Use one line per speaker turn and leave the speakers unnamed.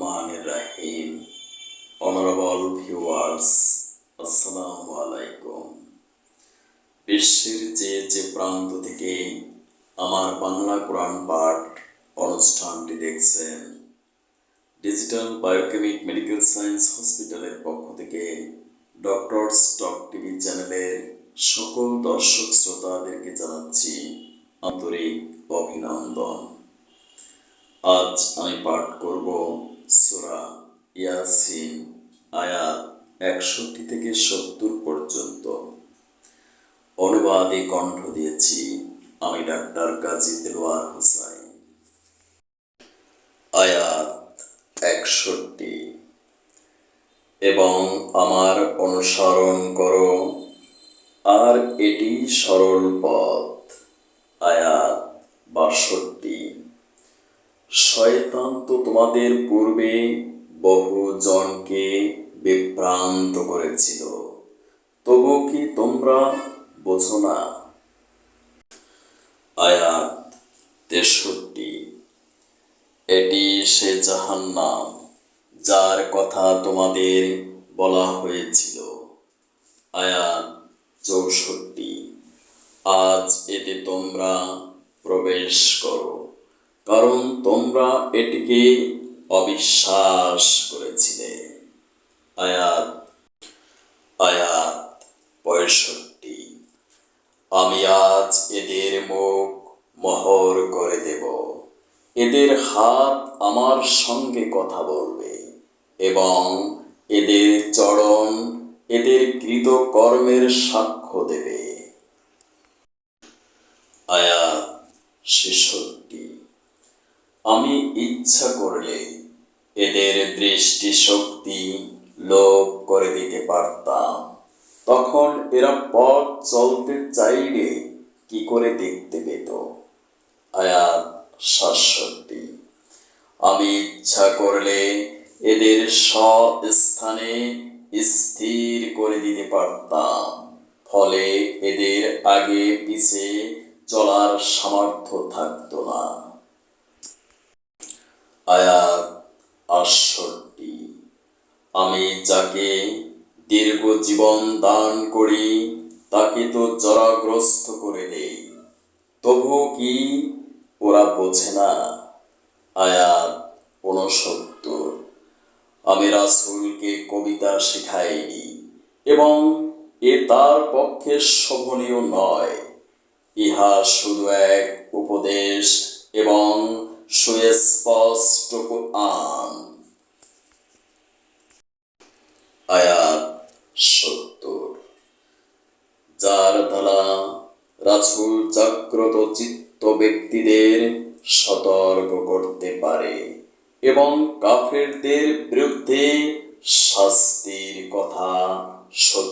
রহমানির রাহিম ভিউয়ার্স আসসালামু আলাইকুম বিশ্বের যে যে প্রান্ত থেকে আমার বাংলা কোরআন পাঠ অনুষ্ঠানটি দেখছেন ডিজিটাল বায়োকেমিক মেডিকেল সায়েন্স হসপিটালের পক্ষ থেকে ডক্টরস টক টিভি চ্যানেলের সকল দর্শক শ্রোতাদেরকে জানাচ্ছি আন্তরিক অভিনন্দন। আজ আমি পাঠ করব সুরা ইয়াসিন, আয়াত একষট্টি থেকে সত্তর পর্যন্ত। অনুবাদে কণ্ঠ দিয়েছি আমি ডাক্তার কাজী দেলোয়ার হোসাইন। আয়াত একষট্টি। এবং আমার অনুসরণ করো, আর এটি সরল পথ। আয়াত বাষট্টি। শয়তান তো তোমাদের পূর্বে বহু জনকে বিভ্রান্ত করেছিল। তবু কি তোমরা বোঝো না? আয়াত তেষট্টি। এটি সে জাহান্নাম, যার কথা তোমাদের বলা হয়েছিল। আয়াত চৌষট্টি। আজ এতে তোমরা প্রবেশ করো। কারণ তোমরা এটিকে অবিশ্বাস করেছিলে। আয়াত আয়াত পঁয়ষট্টি। আমি আজ এদের মুখ মোহর করে দেব। এদের হাত আমার সঙ্গে কথা বলবে এবং এদের চরণ এদের কৃত কর্মের সাক্ষ্য দেবে। আয়াত আমি ইচ্ছা করলে এদের দৃষ্টি শক্তি লোপ করে দিতে পারতাম। তখন এরা পথ চলতে চাইলে কি করে দেখতে পেত? আয়াত সাতষট্টি। আমি ইচ্ছা করলে এদের স্থানে স্থির করে দিতে পারতাম। ফলে এদের আগে পিছে চলার সামর্থ্য থাকতো না। আয়াত আটষট্টি আমি যাকে দীর্ঘ জীবন দান করি, তাকে তো জরাগ্রস্ত করে দেই। তবু কি ওরা বোঝে না? আয়াত ঊনসত্তর। আমি রাসুলকে কবিতা শেখাইনি এবং এ তার পক্ষে শোভনীয় নয়। ইহা শুধু এক উপদেশ এবং সুস্পষ্ট আন আয়াত সত্তর যার দ্বারা রাসুল জাগ্রত চিত্ত ব্যক্তিদের সতর্ক করতে পারে এবং কাফেরদের বিরুদ্ধে শাস্তির কথা সত্য